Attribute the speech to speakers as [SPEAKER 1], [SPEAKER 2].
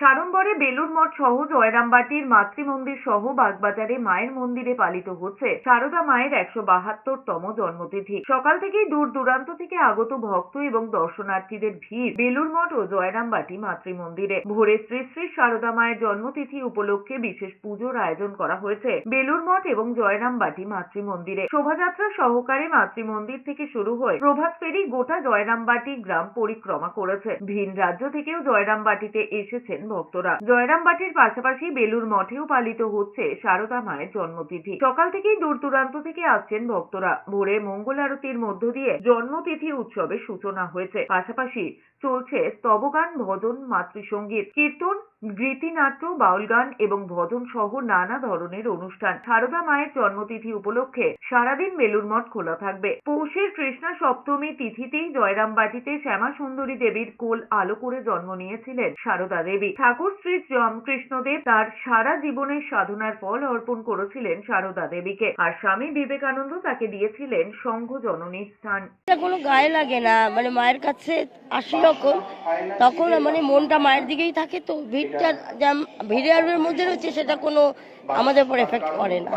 [SPEAKER 1] সাড়ম্বরে বেলুর মঠ সহ জয়রামবাটির মাতৃমন্দির সহ বাগবাজারে মায়ের মন্দিরে পালিত হচ্ছে সারদা মায়ের একশো বাহাত্তরতম জন্মতিথি। সকাল থেকেই দূর দূরান্ত থেকে আগত ভক্ত এবং দর্শনার্থীদের ভিড় বেলুর মঠ ও জয়রামবাটি মাতৃমন্দিরে। ভোরে শ্রী শ্রী সারদা মায়ের জন্মতিথি উপলক্ষে বিশেষ পুজোর আয়োজন করা হয়েছে বেলুর মঠ এবং জয়রামবাটি মাতৃমন্দিরে। শোভাযাত্রা সহকারে মাতৃমন্দির থেকে শুরু হয়ে প্রভাত ফেরি গোটা জয়রামবাটি গ্রাম পরিক্রমা করেছে। ভিন রাজ্য থেকেও জয়রামবাটিতে এসেছেন ভক্তরা। জয়রামবাটির পাশাপাশি বেলুর মঠেও পালিত হচ্ছে সারদা মায়ের জন্মতিথি। সকাল থেকেই দূর দূরান্ত থেকে আসছেন ভক্তরা। ভোরে মঙ্গল আরতির মধ্য দিয়ে জন্মতিথি উৎসবের সূচনা হয়েছে। পাশাপাশি চলছে স্তবগান, ভজন মাতৃসঙ্গীত কীর্তন, গীতিনাট্য বাউল গান এবং ভজন সহ নানা ধরনের অনুষ্ঠান। সারদা মায়ের জন্মতিথি উপলক্ষে সারাদিন বেলুর মঠ খোলা থাকবে। পৌষের কৃষ্ণা সপ্তমী তিথিতেই জয়রামবাটিতে শ্যামা সুন্দরী দেবীর কোল আলো করে জন্ম নিয়েছিলেন সারদা দেবী। ঠাকুর শ্রী রামকৃষ্ণদেব তার সারা জীবনের সাধনার ফল অর্পণ করেছিলেন সারদা দেবীকে। আর স্বামী বিবেকানন্দ তাকে দিয়েছিলেন সংঘ জননী স্থান।
[SPEAKER 2] কোনো গায়ে লাগে না মানে মায়ের কাছে আসি যখন, তখন মানে মনটা মায়ের দিকেই থাকে তো, ভিড়টা ভিড়ের মধ্যে রয়েছে সেটা কোনো আমাদের উপর এফেক্ট করে না।